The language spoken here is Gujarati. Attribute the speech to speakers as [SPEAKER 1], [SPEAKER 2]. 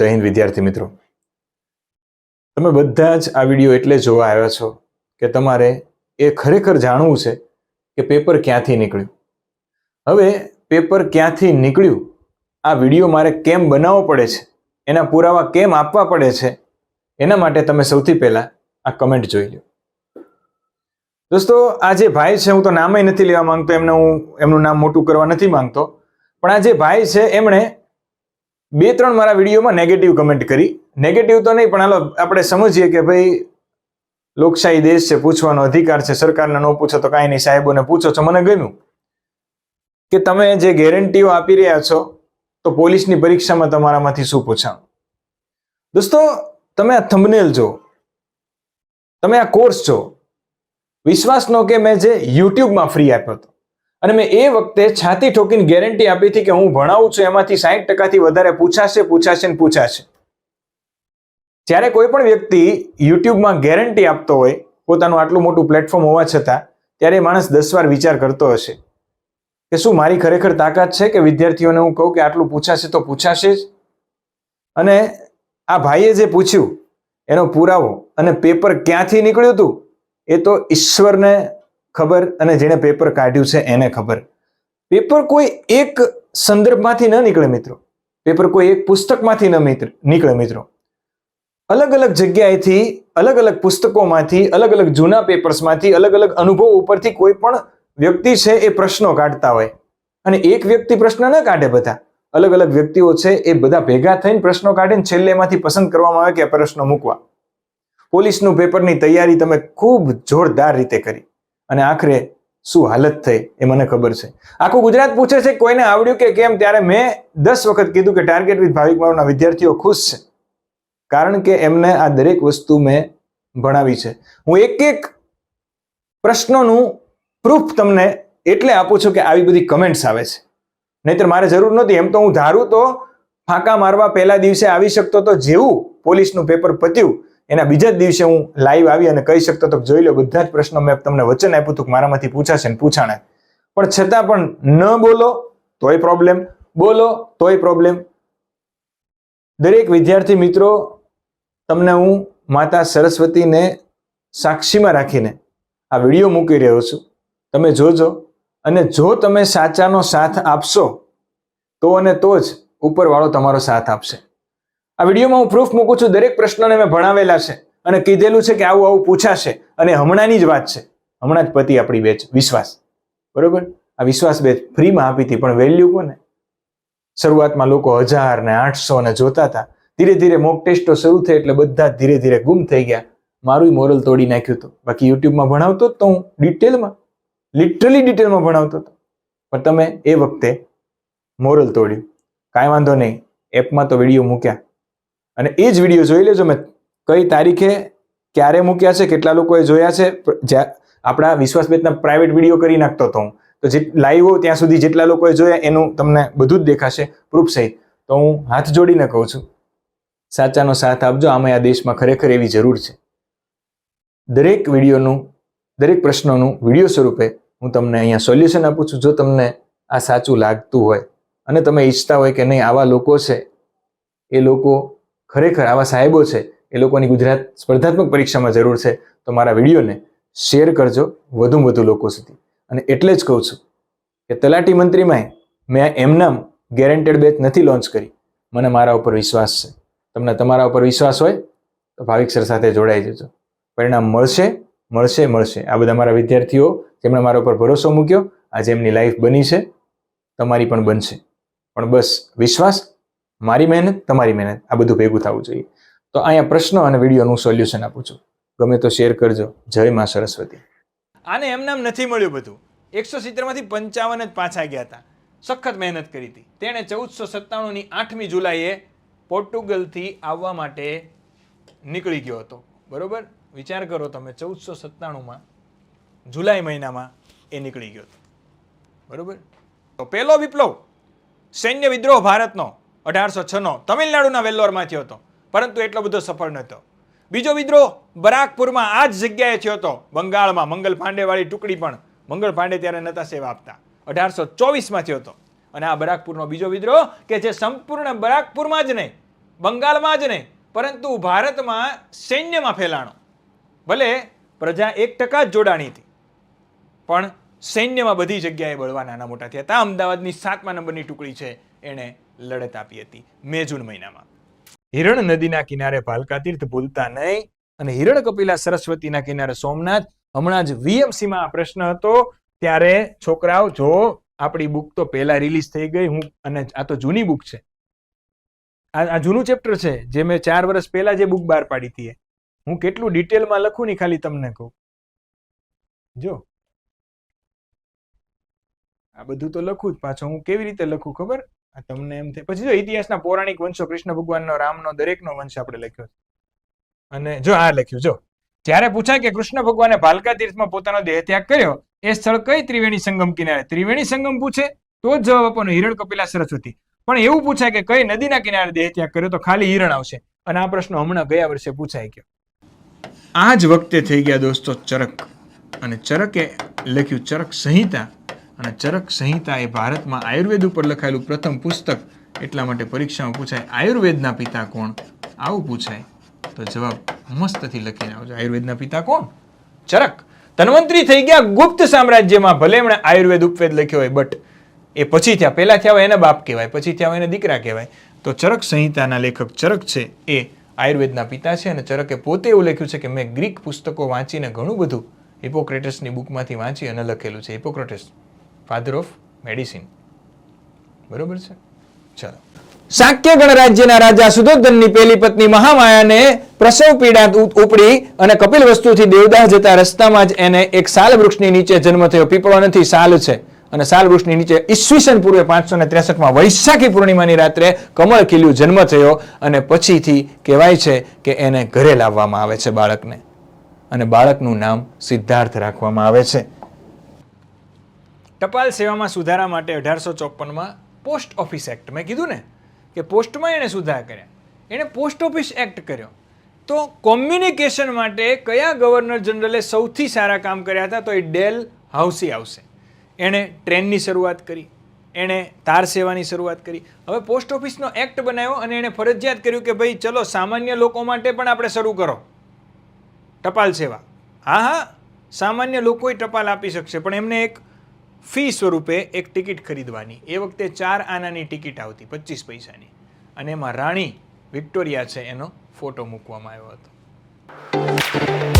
[SPEAKER 1] જય હિન્દ, વિદ્યાર્થી મિત્રો. તમે બધા જ આ વીડિયો એટલે જોવા આવ્યા છો કે તમારે એ ખરેખર જાણવું છે કે પેપર ક્યાંથી નીકળ્યું. હવે પેપર ક્યાંથી નીકળ્યું? આ વીડિયો મારે કેમ બનાવવો પડે છે? એના પુરાવા કેમ આપવા પડે છે? એના માટે તમે સૌથી પહેલા આ કમેન્ટ જોઈ લો દોસ્તો, આ જે ભાઈ છે, હું તો નામે નથી લેવા માંગતો, એમને હું, એમનું નામ મોટું કરવા નથી માંગતો, પણ આ જે ભાઈ છે, એમણે બે ત્રણ મારા વિડીયોમાં નેગેટિવ કમેન્ટ કરી. નેગેટિવ તો નહીં, પણ હાલો, આપણે સમજીએ કે ભાઈ, લોકશાહી દેશ છે, પૂછવાનો અધિકાર છે, સરકારને ન પૂછો તો કાંઈ નહીં, સાહેબોને પૂછો છો, મને ગમ્યું. કે તમે જે ગેરંટીઓ આપી રહ્યા છો, તો પોલીસની પરીક્ષામાં તમારામાંથી શું પૂછાણું? દોસ્તો, તમે આ થંબનેલ જો તમે આ કોર્સ જો વિશ્વાસનો કે મેં જે યુટ્યુબમાં ફ્રી આપ્યો હતો. અને મેં એ વખતે છાતી ઠોકીને ગેરંટી આપી હતી કે હું ભણાવું છું, એમાંથી સાહીઠ ટકાથી વધારે પૂછાશે પૂછાશે ને પૂછાશે. જ્યારે કોઈ પણ વ્યક્તિ યુટ્યુબમાં ગેરંટી આપતો હોય, પોતાનું આટલું મોટું પ્લેટફોર્મ હોવા છતાં, ત્યારે માણસ દસ વાર વિચાર કરતો હશે કે શું મારી ખરેખર તાકાત છે કે વિદ્યાર્થીઓને હું કહું કે આટલું પૂછાશે તો પૂછાશે જ? અને આ ભાઈએ જે પૂછ્યું, એનો પુરાવો અને પેપર ક્યાંથી નીકળ્યું હતું એ તો ઈશ્વરને ખબર અને જેણે પેપર કાઢ્યું છે એને ખબર. પેપર કોઈ એક સંદર્ભમાંથી ન નીકળે મિત્રો. પેપર કોઈ એક પુસ્તકમાંથી ન મિત્ર, નીકળે મિત્રો. અલગ અલગ જગ્યાએથી, અલગ અલગ પુસ્તકોમાંથી, અલગ અલગ જૂના પેપર્સમાંથી અલગ અલગ અનુભવ ઉપરથી કોઈ પણ વ્યક્તિ છે એ પ્રશ્નો કાઢતા હોય. અને એક વ્યક્તિ પ્રશ્ન ન કાઢે બધા. અલગ અલગ વ્યક્તિઓ છે એ બધા ભેગા થઈને પ્રશ્નો કાઢીને છેલ્લે એમાંથી પસંદ કરવામાં આવે કે પ્રશ્નો મૂકવા. પોલીસનું પેપરની તૈયારી તમે ખૂબ જોરદાર રીતે કરી. અને આખરે શું હાલત થઈ એ મને ખબર છે. આખું ગુજરાત પૂછે છે કોઈને આવડ્યું કે કેમ? ત્યારે મેં દસ વખત કીધું કે ટાર્ગેટ વિથ ભાવિક મારુના વિદ્યાર્થીઓ ખુશ છે. કારણ કે એમને આ દરેક વસ્તુ મેં ભણાવી છે. હું એક એક પ્રશ્નોનું પ્રૂફ તમને એટલે આપું છું કે આવી બધી કમેન્ટ્સ આવે છે. નહીતર મારે જરૂર નહોતી એમ તો હું ધારું તો ફાંકા મારવા પહેલા દિવસે આવી શકતો તો જેવું પોલીસનું પેપર પત્યું એના બીજા જ દિવસે હું લાઈવ આવી અને કહી શકતો તો જોઈ લો, બધા જ પ્રશ્નો મેં તમને વચન આપ્યું હતું મારામાંથી પૂછાશે ને પૂછાણે. પણ છતાં પણ ન બોલો, તોય પ્રોબ્લેમ બોલો, તોય પ્રોબ્લેમ દરેક વિદ્યાર્થી મિત્રો, તમને હું માતા સરસ્વતીને સાક્ષીમાં રાખીને આ વીડિયો મૂકી રહ્યો છું. તમે જોજો અને જો તમે સાચાનો સાથ આપશો, તો અને તો જ ઉપરવાળો તમારો સાથ આપશે. આ વિડીયોમાં હું પ્રૂફ મૂકું છું દરેક પ્રશ્નોને મેં ભણાવેલા છે અને કીધેલું છે કે આવું આવું પૂછાશે અને હમણાંની જ વાત છે. હમણાં જ પતિ આપણી બેચ વિશ્વાસ. બરોબર? આ વિશ્વાસ બેચ ફ્રીમાં આપી હતી, પણ વેલ્યુ કોને? શરૂઆતમાં લોકો હજાર ને આઠસો ને જોતા હતા. ધીરે ધીરે મોક ટેસ્ટો શરૂ થઈ એટલે બધા ધીરે ધીરે ગુમ થઈ ગયા. મારું મોરલ તોડી નાખ્યું હતું. બાકી યુટ્યુબમાં ભણાવતો તો હું ડિટેલમાં લિટરલી ડિટેલમાં ભણાવતો હતો. પણ તમે એ વખતે મોરલ તોડ્યું. કાંઈ વાંધો નહીં. એપમાં તો વીડિયો મૂક્યા. અને એ જ વીડિયો જોઈ લેજો. મેં કઈ તારીખે, ક્યારે મૂક્યા છે, કેટલા લોકોએ જોયા છે જ્યાં આપણા વિશ્વાસ બેચના પ્રાઇવેટ વીડિયો કરી નાખતો હતો હું. તો જે લાઈવ હો ત્યાં સુધી જેટલા લોકોએ જોયા, એનું તમને બધું જ દેખાશે પ્રૂફ સહિત તો હું હાથ જોડીને કહું છું. સાચાનો સાથ આપજો. આમાં આ દેશમાં ખરેખર એવી જરૂર છે. દરેક વિડીયોનું દરેક પ્રશ્નોનું વીડિયો સ્વરૂપે હું તમને અહીંયા સોલ્યુશન આપું છું, જો તમને આ સાચું લાગતું હોય. અને તમે ઈચ્છતા હોય કે નહીં, આવા લોકો છે, એ લોકો ખરેખર આવા સાહેબો છે, એ લોકોની ગુજરાત સ્પર્ધાત્મક પરીક્ષામાં જરૂર છે, તો મારા વિડીયોને શેર કરજો વધુમાં વધુ લોકો સુધી. અને એટલે જ કહું છું કે તલાટી મંત્રીમાં મેં એમનામ ગેરેન્ટેડ બેચ નથી લોન્ચ કરી. મને મારા ઉપર વિશ્વાસ છે. તમને તમારા ઉપર વિશ્વાસ હોય, તો ભાવિક સર સાથે જોડાઈ જજો. પરિણામ મળશે મળશે મળશે. આ બધા મારા વિદ્યાર્થીઓ, જેમણે મારા ઉપર ભરોસો મૂક્યો, આજે એમની લાઈફ બની છે, તમારી પણ બનશે. પણ બસ વિશ્વાસ મારી મહેનત, તમારી મહેનત, આ બધું ભેગું થવું જોઈએ. તો અહીંયા પ્રશ્નો અને વિડીયોનું સોલ્યુશન આપું છું. ગમે તો શેર કરજો. જય મા સરસ્વતી. આને એમ નામ નથી મળ્યું બધું. એકસો સિત્તેરમાંથી પંચાવન જ પાછા ગયા હતા. સખત મહેનત કરી હતી. તેણે ચૌદસો સત્તાણુંની આઠમી જુલાઈએ પોર્ટુગલથી આવવા માટે નીકળી ગયો હતો. બરોબર? વિચાર કરો તમે, ચૌદસો સત્તાણુંમાં જુલાઈ મહિનામાં એ નીકળી ગયો હતો. બરોબર? તો પહેલો વિપ્લવ, સૈન્ય વિદ્રોહ ભારતનો. અઢારસો છનો તમિલનાડુના વેલ્લોરમાં થયો હતો. પરંતુ એટલો બધો સફળ નહોતો. બીજો વિદ્રોહ બરાકપુરમાં આ જ જગ્યાએ થયો હતો. બંગાળમાં મંગલ પાંડેવાળી ટુકડી પણ મંગળ પાંડે ત્યારે નતા સેવા આપતા. અઢારસો ચોવીસમાં થયો હતો. અને આ બરાકપુરનો બીજો વિદ્રોહ કે જે સંપૂર્ણ બરાકપુરમાં જ નહીં, બંગાળમાં જ નહીં, પરંતુ ભારતમાં સૈન્યમાં ફેલાણો. ભલે પ્રજા એક ટકા જ જોડાણી હતી, પણ સૈન્યમાં બધી જગ્યાએ બળવા નાના મોટા થયા હતા. અમદાવાદની સાતમા નંબરની ટુકડી છે એણે લડત આપી હતી મે જૂન મહિનામાં. હિરણ નદીના કિનારે ભાલકા તીર્થ ભૂલતા નહીં અને હિરણ કપિલા સરસ્વતીના કિનારે સોમનાથ હમણાં જ વીએમસીમાં આ પ્રશ્ન હતો. ત્યારે છોકરાઓ, જો આપણી બુક તો પહેલા રિલીઝ થઈ ગઈ, હું અને આ તો જૂની બુક છે. આ જૂનું ચેપ્ટર છે, જે મેં ચાર વર્ષ પહેલા જે બુક બહાર પાડી હતી હું કેટલું ડિટેલમાં લખું ને ખાલી તમને કહું. જો. આ બધું તો લખું જ, પાછો હું કેવી રીતે લખું ખબર? તમને એમ થાય. પછી જો ઇતિહાસના પૌરાણિક વંશો, કૃષ્ણ ભગવાનનો, રામનો, દરેકનો વંશ આપણે લખ્યો છે. અને જો આ લખ્યું, જો. જ્યારે પૂછાય કે કૃષ્ણ ભગવાને ભાલકા તીર્થમાં પોતાનો દેહ ત્યાગ કર્યો, એ સ્થળ કઈ ત્રિવેણી સંગમ કિનારે? ત્રિવેણી સંગમ પૂછે, તો જ જવાબ આપવાનો હિરણ કપિલા સરસ્વતી. પણ એવું પૂછાય કે કઈ નદીના કિનારે દેહ ત્યાગ કર્યો, તો ખાલી હિરણ આવશે. અને આ પ્રશ્ન હમણાં ગયા વર્ષે પૂછાઈ ગયો. આ જ વખતે થઈ ગયા દોસ્તો ચરક. અને ચરકે લખ્યું ચરક સંહિતા અને ચરક સંહિતા એ ભારતમાં આયુર્વેદ ઉપર લખાયેલું પ્રથમ પુસ્તક એટલા માટે પરીક્ષામાં પૂછાય, આયુર્વેદના પિતા કોણ? આવું પૂછાય. તો જવાબ મસ્તથી લખીને આવજો. આયુર્વેદના પિતા કોણ? ચરક. ધનવંતરી થઈ ગયા ગુપ્ત સામ્રાજ્યમાં ભલે એમણે આયુર્વેદ ઉપવેદ લખ્યો હોય બટ એ પછી થયા. પહેલા થયા હોય એને બાપ કહેવાય, પછી થયા હોય એને દીકરા કહેવાય. તો ચરક સંહિતાના લેખક ચરક છે એ આયુર્વેદના પિતા છે અને ચરકે પોતે એવું લખ્યું છે કે મેં ગ્રીક પુસ્તકો વાંચીને ઘણું બધું હિપોક્રેટસની બુકમાંથી વાંચી અને લખેલું છે. હિપોક્રેટસ ફાધર ઓફ મેડિસિન બરોબર છે? ચાલો. શાક્ય ગણરાજ્યના રાજા સુધોધનની પહેલી પત્ની મહામાયાને પ્રસવ પીડા ઉપડી અને કપિલ વસ્તુથી દેવદાહ જતા રસ્તામાં જ એને એક સાલ વૃક્ષની નીચે જન્મ થયો. પીપળો નથી, સાલ છે. અને સાલ વૃક્ષની નીચે ઈસવીસન પૂર્વે પાંચસો ને ત્રેસઠમાં વૈશાખી પૂર્ણિમાની રાત્રે કમળ ખીલ્યું જન્મ થયો અને પછીથી કહેવાય છે કે એને ઘરે લાવવામાં આવે છે બાળકને. અને બાળકનું નામ સિદ્ધાર્થ રાખવામાં આવે છે. ટપાલ સેવામાં સુધારા માટે અઢારસો ચોપનમાં પોસ્ટ ઓફિસ એક્ટ. મેં કીધું ને કે પોસ્ટમાં એણે સુધારા કર્યા. એણે પોસ્ટ ઓફિસ એક્ટ કર્યો. તો કોમ્યુનિકેશન માટે કયા ગવર્નર જનરલે સૌથી સારા કામ કર્યા હતા? તો એ ડેલ હાઉસી આવશે. એણે ટ્રેનની શરૂઆત કરી. એણે તાર સેવાની શરૂઆત કરી. હવે પોસ્ટ ઓફિસનો એક્ટ બનાવ્યો અને એણે ફરજિયાત કર્યું કે ભાઈ ચલો સામાન્ય લોકો માટે પણ આપણે શરૂ કરો. ટપાલ સેવા. હા હા, સામાન્ય લોકોય ટપાલ આપી શકશે. પણ એમને એક ફી સ્વરૂપે એક ટિકિટ ખરીદવાની. એ વખતે ચાર આનાની ટિકિટ આવતી, પચીસ પૈસાની. અને એમાં રાણી વિક્ટોરિયા છે, એનો ફોટો મૂકવામાં આવ્યો હતો.